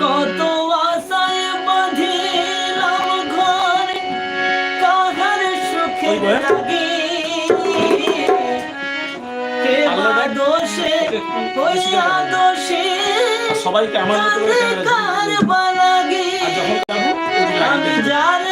কত আশায় বাঁধিলাম ঘরে কাহার সুখে লাগি দোষে হইয়া দোষে সবাইকে আমার মতো করে লাগে? আমি জানি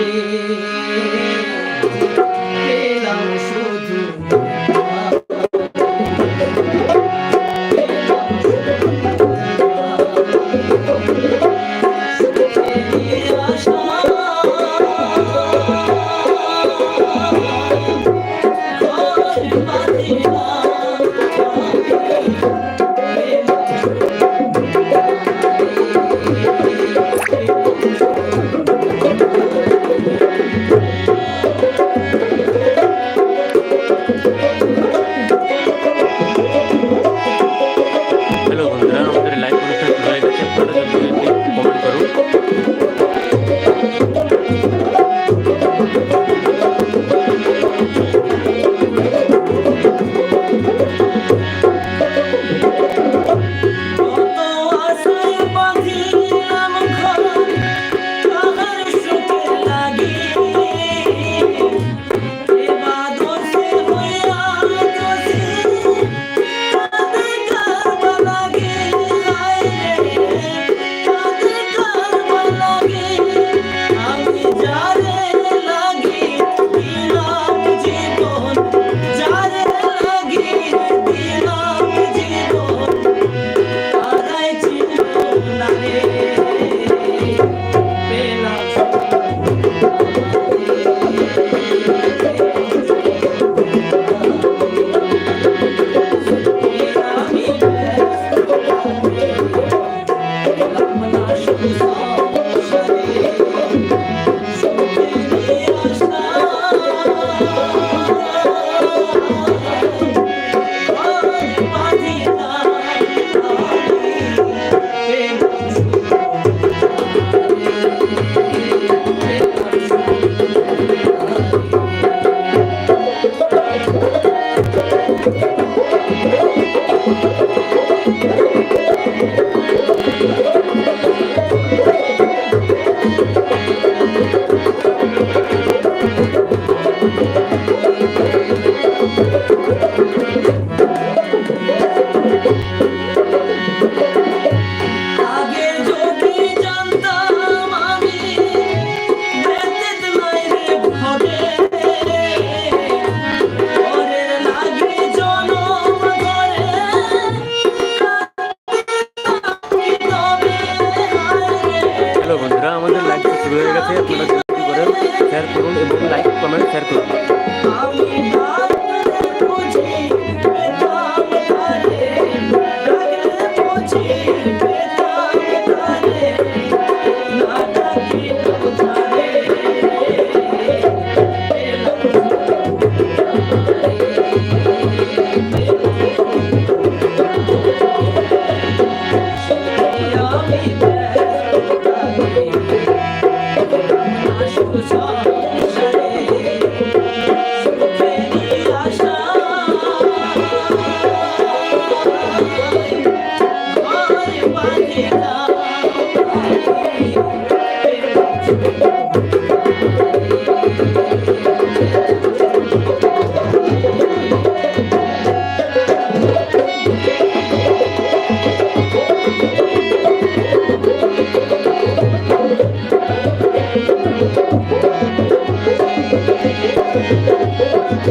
You. হ্যালো বন্ধুরা, আমাদের লাইভ শুরু হয়ে গেছে। আপনারা সাবস্ক্রাইব করেন শেয়ার করুন এবং লাইক কমেন্ট শেয়ার করুন।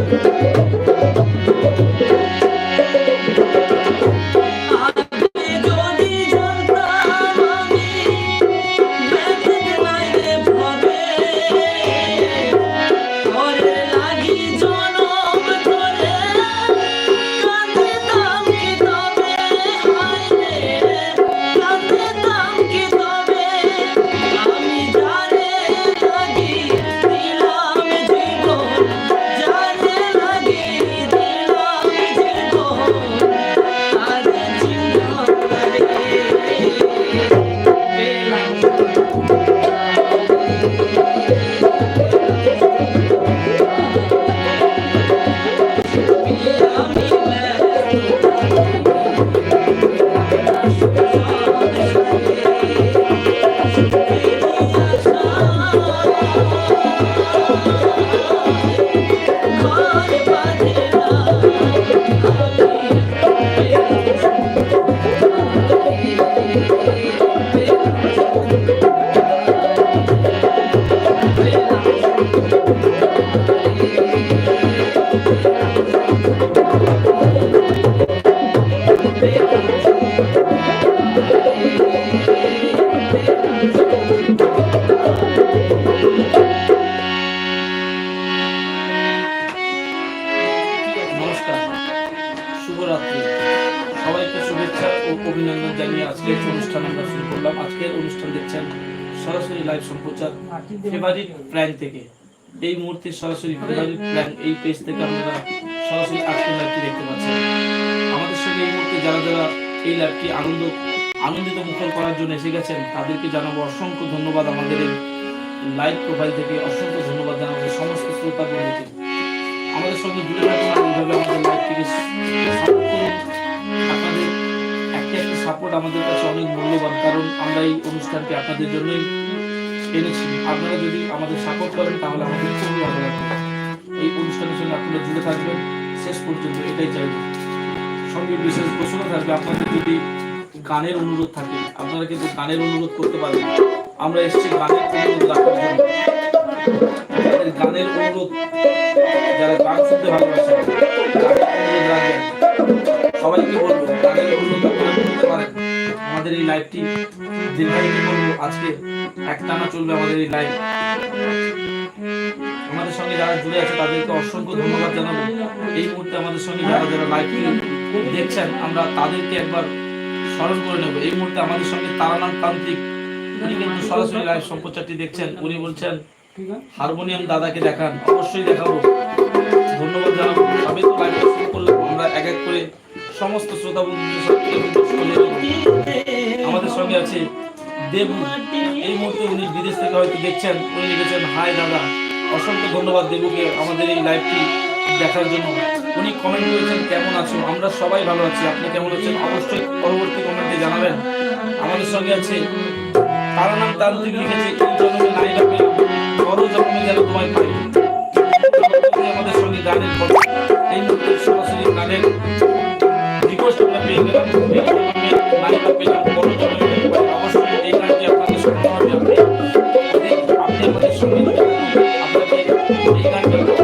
আগে সবাইকে শুভেচ্ছা ও অভিনন্দন জানিয়ে আজকের অনুষ্ঠান আমরা শুরু করলাম। আজকের অনুষ্ঠান দেখছেন সরাসরি লাইভ সম্প্রচার ফেভারিট প্ল্যান থেকে। এই মুহূর্তে সরাসরি ফেভারিট প্ল্যান এই পেজ থেকে আপনারা সরাসরি আজকের লাইভটি দেখতে পাচ্ছেন। আমাদের সঙ্গে এই মুহূর্তে যারা যারা এই লাইভটি আনন্দ, আনন্দিত মুখর করার জন্য এসে গেছেন, তাদেরকে জানাব অসংখ্য ধন্যবাদ আমাদের এই লাইভ প্রোফাইল থেকে। অসংখ্য ধন্যবাদ জানাব সমস্ত শ্রোতা বন্ধুকে আমাদের সঙ্গে জুড়ে থাকুন আমাদের লাইভটিকে সাপোর্ট আপনাদের একটা একটা সাপোর্ট আমাদের কাছে অনেক মূল্যবান, কারণ আমরা এই অনুষ্ঠানটি আপনাদের জন্যই এনেছি। আপনারা যদি আমাদের সাপোর্ট করেন, তাহলে আমাদের খুবই ভালো লাগবে। এই অনুষ্ঠানের সঙ্গে আপনারা জুড়ে থাকবেন। শেষ পর্যন্ত এটাই চাইব। সঙ্গে বিশেষ ঘোষণা থাকবে, আপনাদের যদি গানের অনুরোধ থাকে, আপনারা কিন্তু গানের অনুরোধ করতে পারেন। আমরা এসেছি গানের অনুরোধ গানের অনুরোধ যারা গান শুনতে রাখবেন সবাইকে বলব পারেন আমাদের এই লাইভটি দীর্ঘায়িত করব। আজকে একটানা চলবে আমাদের এই লাইভ আমাদের সঙ্গে যারা জুড়ে আছে, তাদেরকে অসংখ্য ধন্যবাদ জানাব। এই মুহূর্তে আমাদের সঙ্গে যারা যারা লাইভটি দেখছেন, আমরা তাদেরকে একবার স্মরণ করে নেব। এই মুহূর্তে আমাদের সঙ্গে তারানাথ তান্ত্রিক, উনি কিন্তু সরাসরি লাইভ সম্প্রচারটি দেখছেন। উনি বলছেন হারমোনিয়াম দাদাকে দেখান, অবশ্যই দেখাবো। ধন্যবাদ জানাব। সবে তো লাইভ শুরু করলাম, আমরা এক এক করে সমস্ত শ্রোতা আমাদের সঙ্গে আছে দেবু। এই মুহূর্তে উনি বিদেশ থেকে হয়তো দেখছেন, উনি লিখেছেন হাই দাদা। অসংখ্য ধন্যবাদ দেবুকে আমাদের এই লাইভটি দেখার জন্য। উনি কমেন্ট করেছেন, কেমন আছো? আমরা সবাই ভালো আছি। আপনি কেমন আছেন? অবশ্যই পরবর্তী কমেন্টে জানাবেন। আমাদের সঙ্গে আছে তারানাম তান্ত্রিক লিখেছে, এই জন্মে নাই না পেলাম বড় জন্মে যেন তোমায় পাই আমাদের সঙ্গে গানের এই মুহূর্তে সরাসরি গানের রিকোয়েস্ট আমরা পেয়ে গেলাম এই জন্মে নাই না পেলাম বড়। অবশ্যই এই গানটি আপনাদের শোনানো হবে আপনি আপনি আমাদের সঙ্গে। আপনাকে এই গানটি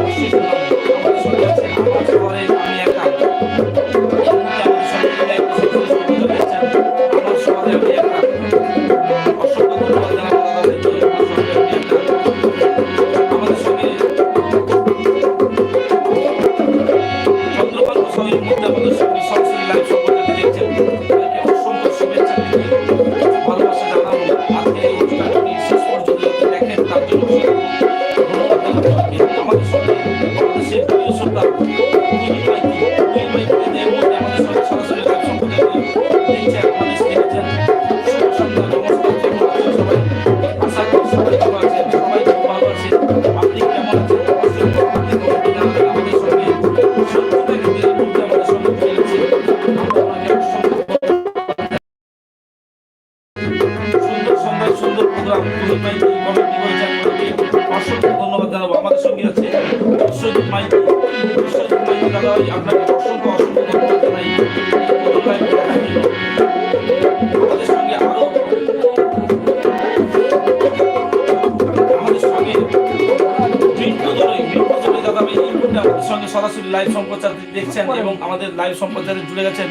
লাইভ সম্প্রচার দেখছেন এবং আমাদের লাইভ সম্প্রচারে জুড়ে গেছেন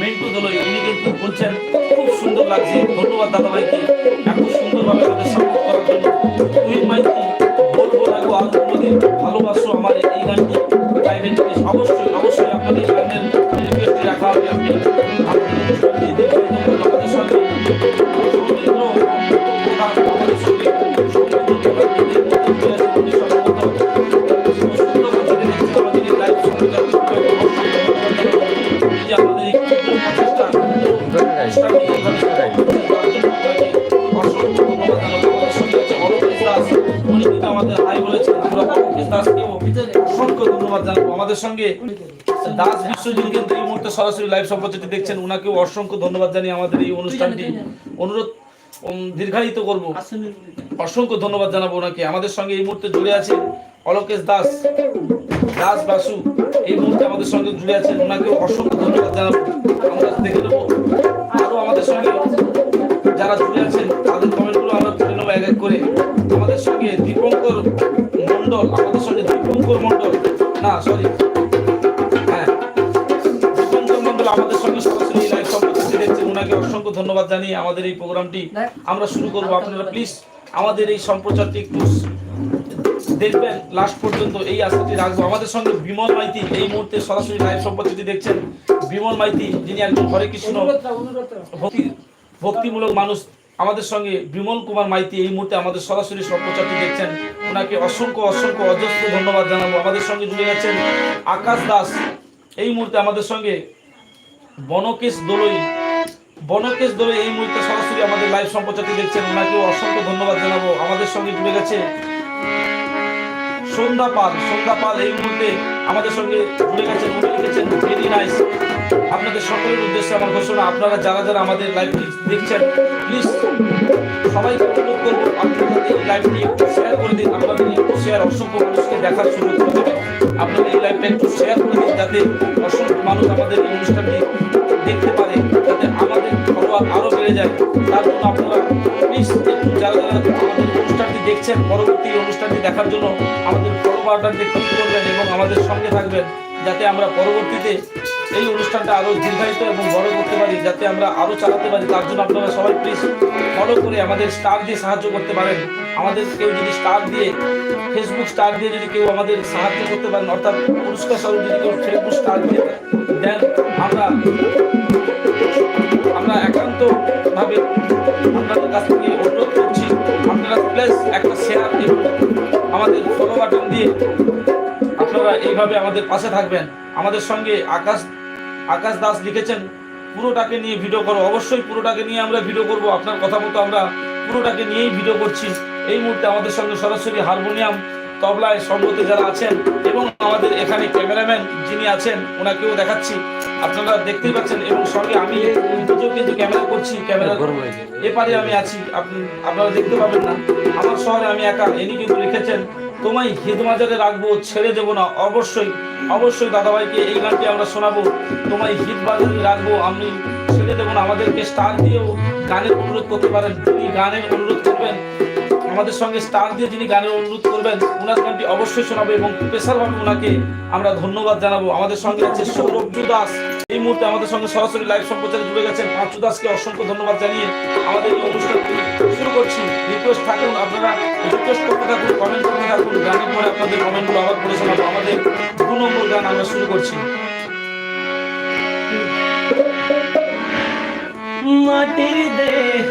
মেন্টু দলই। উনি কিন্তু বলছেন, খুব সুন্দর লাগছে। ধন্যবাদ দাদা ভাইকে। এত সুন্দরভাবে আমাদের সাপোর্ট করার জন্য। তুহিন মাইতি বলব লাগো আর কোনোদিন ভালোবাসো আমার এই গানটি। গাইবেন অবশ্যই অবশ্যই আপনাদের গানের আমাদের সঙ্গে দাস বিশ্বজিৎ কিন্তু এই মুহূর্তে সরাসরি লাইভ সম্প্রচারটি দেখছেন। ওনাকেও অসংখ্য ধন্যবাদ জানিয়ে আমাদের এই অনুষ্ঠানটি অনুরোধ দীর্ঘায়িত করব। অসংখ্য ধন্যবাদ জানাব ওনাকে। আমাদের সঙ্গে এই মুহূর্তে জুড়ে আছেন অলোকেশ দাস দাস বাসু। এই মুহূর্তে আমাদের সঙ্গে জুড়ে আছেন ওনাকেও অসংখ্য ধন্যবাদ জানাব। আমরা দেখে নেব আরও আমাদের সঙ্গে যারা জুড়ে আছেন, তাদের কমেন্টগুলো আমরা তুলে নেব এক এক করে। আমাদের সঙ্গে দীপঙ্কর মন্ডল আমাদের সঙ্গে দীপঙ্কর মন্ডল না সরি হ্যাঁ। আমাদের সঙ্গে সরাসরি লাইভ সম্প্রচারটি দেখছেন ওনাকে অসংখ্য ধন্যবাদ জানিয়ে আমাদের এই প্রোগ্রামটি আমরা শুরু করব। আপনারা প্লিজ আমাদের এই সম্প্রচারটি একটু দেখবেন। লাস্ট পর্যন্ত এই আশাটি রাখব। আমাদের সঙ্গে বিমল মাইতি এই মুহূর্তে সরাসরি লাইভ সম্প্রচারটি দেখছেন। বিমল মাইতি যিনি একজন হরে কৃষ্ণ। ভক্তি ভক্তিমূলক মানুষ। আমাদের সঙ্গে বিমল কুমার মাইতি এই মুহূর্তে আমাদের সরাসরি সম্প্রচারটি দেখছেন। ওনাকে অসংখ্য অসংখ্য অজস্র ধন্যবাদ জানাব। আমাদের সঙ্গে জুড়ে গেছেন আকাশ দাস। এই মুহূর্তে আমাদের সঙ্গে বনকেশ দোলই। বনকেশ দোলই এই মুহূর্তে সরাসরি আমাদের লাইভ সম্প্রচারটি দেখছেন। ওনাকেও অসংখ্য ধন্যবাদ জানাব। আমাদের সঙ্গে জুড়ে গেছে সন্ধ্যা পাল সন্ধ্যা পাল এই মুহূর্তে আমাদের সঙ্গে জুড়ে গেছেন উনি লিখেছেন ভেরি নাইস আপনাদের সকলের উদ্দেশ্যে আমার ঘোষণা, আপনারা যারা যারা আমাদের লাইভটি দেখছেন প্লিজ সবাইকে অনুরোধ করব আপনারা এই লাইভটি একটু শেয়ার করে দিন। আপনাদের একটু শেয়ার অসংখ্য মানুষকে দেখার সুযোগ করে দেবেন আপনারা এই লাইভটা একটু শেয়ার করে দিন, যাতে অসংখ্য মানুষ আমাদের অনুষ্ঠানটি দেখতে পারে, যাতে আমাদের ফলোয়ার আরও বেড়ে যায়। তার জন্য আপনারা প্লিজ একটু যারা অনুষ্ঠানটি দেখছেন, পরবর্তী অনুষ্ঠানটি দেখার জন্য আমাদের ফলো বাটনটি ক্লিক করবেন এবং আমাদের সঙ্গে থাকবেন, যাতে আমরা পরবর্তীতে এই অনুষ্ঠানটা আরও দীর্ঘায়িত এবং বড় করতে পারি, যাতে আমরা আরও চালাতে পারি। তার জন্য আপনারা সবাই প্লিজ ফলো করে আমাদের স্টার দিয়ে সাহায্য করতে পারেন। আমাদের কেউ যদি স্টার দিয়ে ফেসবুক স্টার দিয়ে যদি কেউ আমাদের সাহায্য করতে পারেন, অর্থাৎ পুরস্কার স্বরূপ যদি কেউ ফেসবুক স্টার দিয়ে দেন, আমরা আমরা একান্ত ভাবে আপনাদের কাছ থেকে অনুরোধ করছি, আপনারা প্লিজ একটা শেয়ার এবং আমাদের ফলো বাটন দিয়ে আপনারা এইভাবে আমাদের পাশে থাকবেন। আমাদের সঙ্গে আকাশ আকাশ দাস লিখেছেন, পুরোটাকে নিয়ে ভিডিও করো। অবশ্যই পুরোটাকে নিয়ে আমরা ভিডিও করব। আপনার কথা মতো আমরা পুরোটাকে নিয়েই ভিডিও করছি। এই মুহূর্তে আমাদের সঙ্গে সরাসরি হারমোনিয়াম তবলায় সঙ্গতে যারা আছেন এবং আমাদের এখানে ক্যামেরাম্যান যিনি আছেন, ওনাকেও দেখাচ্ছি। আপনারা দেখতেই পাচ্ছেন এবং সঙ্গে আমি কিন্তু ক্যামেরা করছি ক্যামেরা এপারে আমি আছি আপনি আপনারা দেখতে পাবেন না। আমার শহরে আমি একা ইনি কিন্তু লিখেছেন তোমায় হিদমাজারে রাখব ছেড়ে দেবো না। অবশ্যই অবশ্যই দাদাভাইকে এই গানটি আমরা শোনাবো। তোমায় হিট বাজারে রাখব আমি ছেড়ে দেবো না। আমাদেরকে স্টার দিয়েও গানের অনুরোধ করতে পারেন। তিনি গানের অনুরোধ করবেন আমাদের সঙ্গে স্টার দিয়ে যিনি গানের অনুরোধ করবেন ওনার গানটি অবশ্যই শোনাবো এবং স্পেশালভাবে ওনাকে আমরা ধন্যবাদ জানাব। আমাদের সঙ্গে আছে সৌরভজু দাস। এই মুহূর্তে আমাদের সঙ্গে সরাসরি লাইভ সম্প্রচারে জুড়ে গেছেন পাঁচু দাসকে অসংখ্য ধন্যবাদ জানিয়ে আমাদের এই অনুষ্ঠানটি শুরু করছি। রিকোয়েস্ট থাকুন, আপনারা রিকোয়েস্ট করতে থাকুন কমেন্ট করতে থাকুন। গানের পরে আপনাদের কমেন্টগুলো আবার পড়ে শোনাবো। আমাদের দু নম্বর গান আমরা শুরু করছি। মাটির দেহ